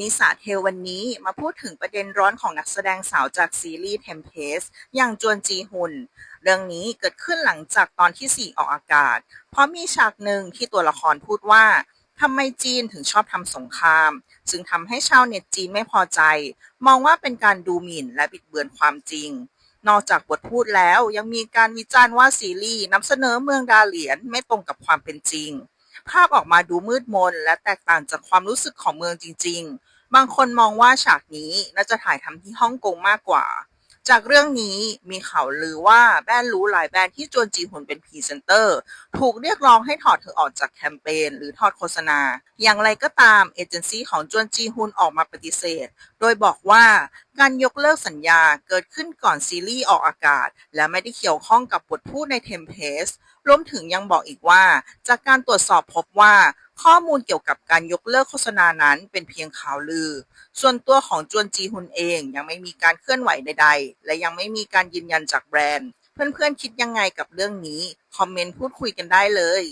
นิสาเทลวันนี้มาพูดถึงประเด็นร้อนของนักแสดงสาวจากซีรีส์ Tempest อย่างจวนจีฮุน เรื่องนี้เกิดขึ้นหลังจากตอนที่ 4 ออกอากาศ เพราะมีฉากหนึ่งที่ตัวละครพูดว่าทำไมจีนถึงชอบทำสงคราม จึงทำให้ชาวเน็ตจีนไม่พอใจ มองว่าเป็นการดูหมิ่นและบิดเบือนความจริง นอกจากบทพูดแล้วยังมีการวิจารณ์ว่าซีรีส์นำเสนอเมืองดาเหลียนไม่ตรงกับความเป็นจริง ภาพออกมาดูมืดมน และแตกต่างจากความรู้สึกของเมืองจริง ๆ บางคนมองว่าฉากนี้น่าจะถ่ายทำที่ฮ่องกงมากกว่า จากเรื่องนี้มีข่าวลือว่าแบรนด์รู้หลายแบรนด์ที่จวนจีฮุนเป็นพรีเซนเตอร์ ถูกเรียกร้องให้ถอดเธอออกจากแคมเปญหรือทอดโฆษณา อย่างไรก็ตามเอเจนซี่ของจวนจีฮุนออกมาปฏิเสธ โดยบอกว่าการยกเลิกสัญญาเกิดขึ้นก่อนซีรีส์ออกอากาศ และไม่ได้เกี่ยวข้องกับบทพูดในเทมเพสรวมถึงยังบอกอีกว่า จากการตรวจสอบพบว่า ข้อมูลเกี่ยวกับการยกเลิกโฆษณานั้นเป็นเพียงข่าวลือ ส่วนตัวของจวนจีฮุนเองยังไม่มีการเคลื่อนไหวใดๆ และยังไม่มีการยืนยันจากแบรนด์ เพื่อนๆคิดยังไงกับเรื่องนี้ คอมเมนต์พูดคุยกันได้เลย